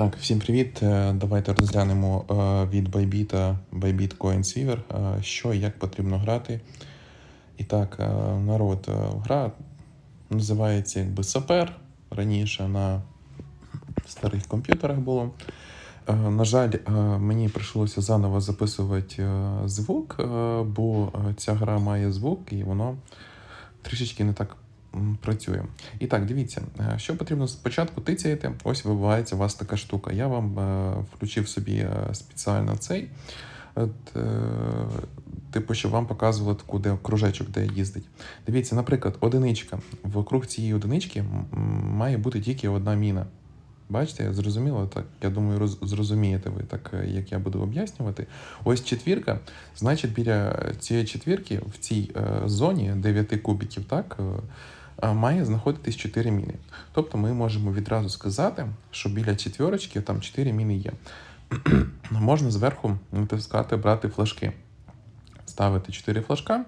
Так, всім привіт. Е, Давайте розглянемо е, від Bybit Bybit Coin Siever, е, що і як потрібно грати. І так, е, народ, е, гра називається якби Сапер. Раніше на старих комп'ютерах було. Е, На жаль, е, мені прийшлося заново записувати е, звук, е, бо е, ця гра має звук і воно трішечки не так працює. І так, дивіться, е, що потрібно спочатку тицяєте, ось вибивається у вас така штука. Я вам е, включив собі е, спеціально цей. От, типу, щоб вам показували таку, де кружечок, де їздить. Дивіться, наприклад, одиничка. Вокруг цієї одинички має бути тільки одна міна. Бачите, зрозуміло так. Я думаю, роз, зрозумієте ви так, як я буду об'яснювати. Ось четвірка. Значить, біля цієї четвірки в цій е, зоні 9 кубиків, так, має знаходитись 4 міни. Тобто ми можемо відразу сказати, що біля четвірочки там 4 міни є. Можна зверху натискати брати флажки. Ставити 4 флажка.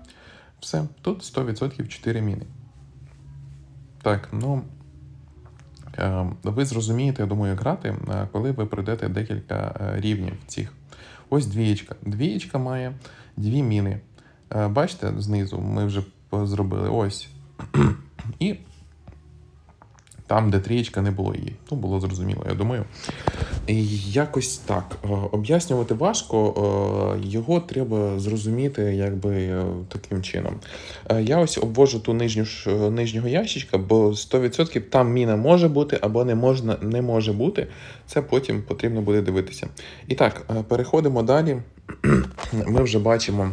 Все, тут 100% 4 міни. Так, ну. Е, Ви зрозумієте, я думаю, грати, е, коли ви пройдете декілька е, рівнів цих. Ось двієчка. Двієчка має дві міни. Бачите, знизу ми вже зробили ось. І там, де трієчка, не було її. Ну, було зрозуміло, я думаю. І якось так. Е, Об'яснювати важко, е, його треба зрозуміти якби е, таким чином. Я ось обвожу ту нижню нижнього ящичка, бо 100% там міна може бути або не можна, не може бути. Це потім потрібно буде дивитися. І так, переходимо далі. Ми вже бачимо.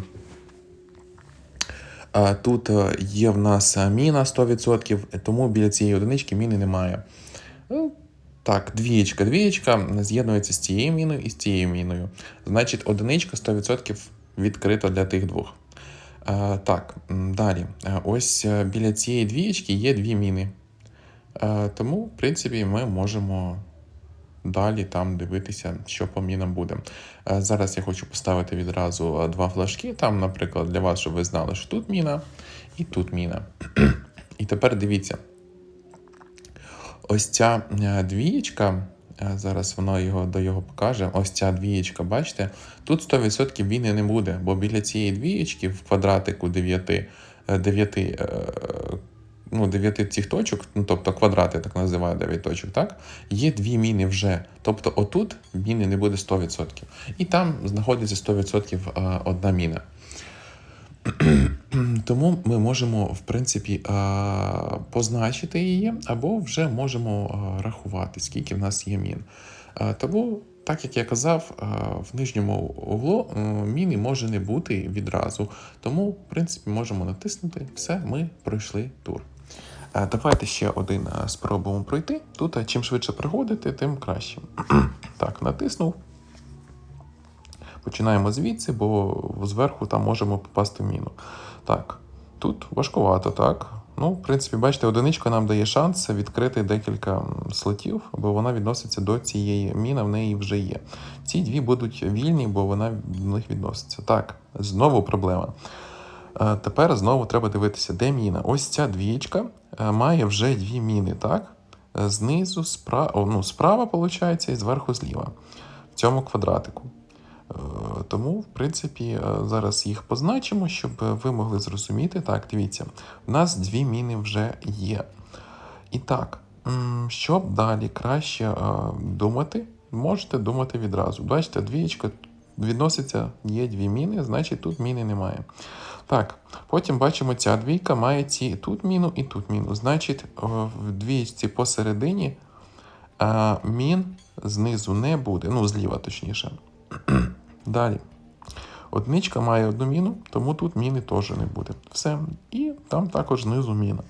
Е, Тут е, є в нас е, міна 100%, тому біля цієї одинички міни немає. Ну, Так, двієчка, двієчка з'єднується з цією міною і з цією міною. Значить, одиничка 100% відкрита для тих двох. Так, далі. Ось біля цієї двієчки є дві міни. Тому, в принципі, ми можемо далі там дивитися, що по мінам буде. Е, зараз я хочу поставити відразу е, два флажки. Там, наприклад, для вас, щоб ви знали, що тут міна і тут міна. І тепер дивіться. Ось ця е, двієчка, зараз воно його до його покаже. Ось ця двієчка, бачите, тут 100% війни не буде, бо біля цієї двієчки в квадратику 9, 9, ну, 9 цих точок, ну, тобто квадрати, так називаю 9 точок, так, є дві міни вже. Тобто отут міни не буде 100%. І там знаходиться 100% е, одна міна. Тому ми можемо, в принципі, позначити її, або вже можемо рахувати, скільки в нас є мін. Тому, так як я казав, в нижньому углу міни може не бути відразу. Тому, в принципі, можемо натиснути. Все, ми пройшли тур. А, Давайте ще один спробуємо пройти. Тут а, чим швидше проходити, тим краще. Так, натиснув. Починаємо звідси, бо зверху там можемо попасти в міну. Так, тут важкувато, так. Ну, в принципі, бачите, одиничка нам дає шанс відкрити декілька слотів, бо вона відноситься до цієї міни, в неї вже є. Ці дві будуть вільні, бо вона до них відноситься. Так, знову проблема. Тепер знову треба дивитися, де міна. Ось ця двічка е, має вже дві міни, так? Е, Знизу, справа, ну, справа, виходить, і зверху зліва. В цьому квадратику. Е, Тому, в принципі, зараз їх позначимо, щоб ви могли зрозуміти. Так, дивіться, у нас дві міни вже є. І так, щоб далі краще думати, можете думати відразу. Бачите, двієчка відноситься, є дві міни, значить тут міни немає. Так, потім бачимо, ця двійка має ці тут міну і тут міну. Значить, в двійці посередині е, мін знизу не буде, ну, зліва точніше. Далі. Одничка має одну міну, тому тут міни теж не буде. Все. І там також знизу міна.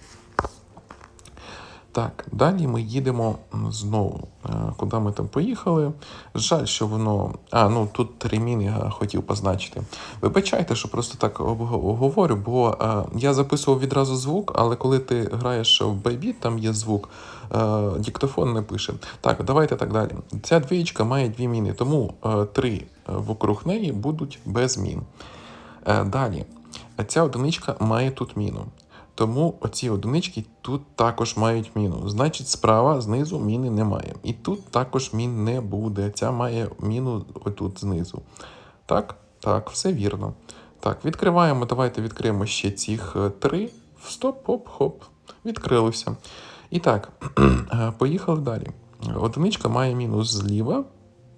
Так, далі ми їдемо знову. Е, Куди ми там поїхали? Жаль, що воно. А, ну тут три міни я хотів позначити. Вибачайте, що просто так говорю, бо е, я записував відразу звук, але коли ти граєш в Bybit, там є звук, е, диктофон не пише. Так, давайте так далі. Ця двієчка має дві міни, тому три вокруг неї будуть без мін. Далі. Ця одиничка має тут міну. Тому оці одинички тут також мають міну. Значить, справа знизу міни немає. І тут також мін не буде. Ця має міну отут знизу. Так, так, все вірно. Так, відкриваємо. Давайте відкриємо ще цих е, три. Стоп, хоп, хоп. Відкрилося. І так, е, поїхали далі. Одиничка має мінус зліва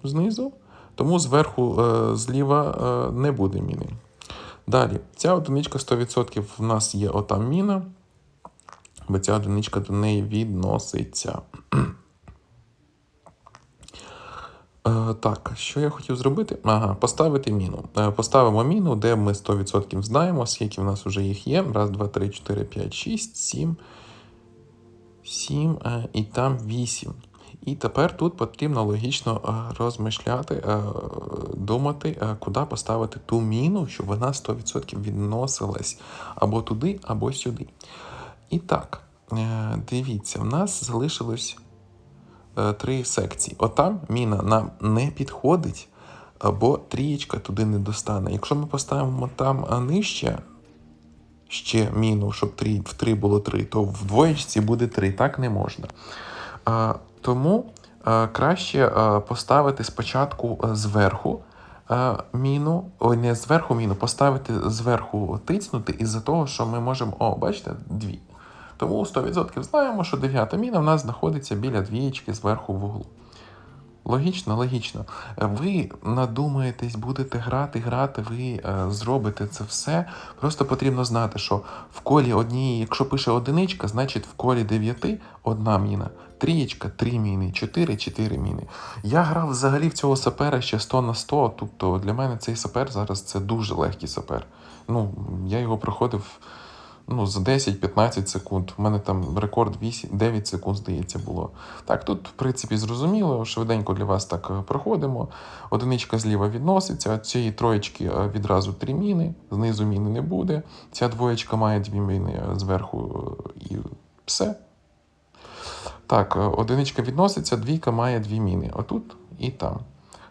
знизу, тому зверху е, зліва не буде міни. Далі, ця одиничка 100% в нас є отам міна, бо ця одиничка до неї відноситься. Е, так, що я хотів зробити? Ага, поставити міну. Е, поставимо міну, де ми 100% знаємо, скільки в нас вже їх є. Раз, два, три, чотири, п'ять, шість, сім. Сім е, і там вісім. І тепер тут потрібно логічно е, розмишляти, е, думати, е, куди поставити ту міну, щоб вона 100% відносилась або туди, або сюди. І так, дивіться, в нас залишилось три секції. Отам міна нам не підходить, або трієчка туди не достане. Якщо ми поставимо там нижче, ще міну, щоб три, в 3 було 3, то в двоєчці буде 3. Так не можна. Тому а, краще а, поставити спочатку зверху а, міну, ой, не зверху міну, поставити зверху тицнути із-за того, що ми можемо. О, бачите, дві. Тому 100% знаємо, що дев'ята міна в нас знаходиться біля двієчки зверху в углу. Логічно, логічно. Ви надумаєтесь, будете грати, грати, ви е, зробите це все. Просто потрібно знати, що в колі однієї, якщо пише одиничка, значить в колі дев'яти одна міна, трієчка, три міни, чотири, чотири міни. Я грав взагалі в цього сапера ще 100 на 100, тобто для мене цей сапер зараз це дуже легкий сапер. Ну, я його проходив ну, за 10-15 секунд. У мене там рекорд 8, 9 секунд, здається, було. Так, тут, в принципі, зрозуміло, швиденько для вас так е, проходимо. Одиничка зліва відноситься, цієї троєчки е, відразу три міни, знизу міни не буде. Ця двоєчка має дві міни е, зверху і все. Так, одиничка відноситься, двійка має дві міни. Отут і там.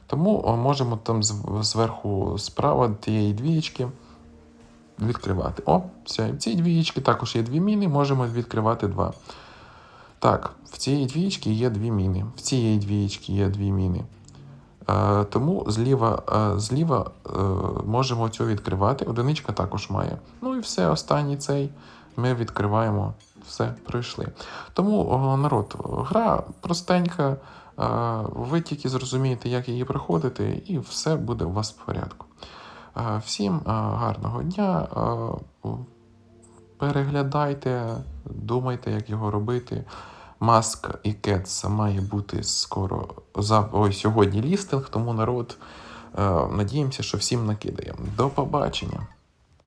Тому можемо там зверху справа тієї двієчки відкривати. О, все. В цій двієчці також є дві міни, можемо відкривати два. Так, в цій двієчці є дві міни. В цій двієчці є дві міни. Е, тому зліва, е, зліва е, можемо цю відкривати. Одиничка також має. Ну і все, останній цей ми відкриваємо. Все, пройшли. Тому, о, народ, гра простенька. е, Ви тільки зрозумієте, як її проходити, і все буде у вас в порядку. Е, Всім е, гарного дня. е, Переглядайте, думайте, як його робити. Маск і Кетс має бути скоро ой, сьогодні лістинг, тому народ надіємося, що всім накидаємо. До побачення!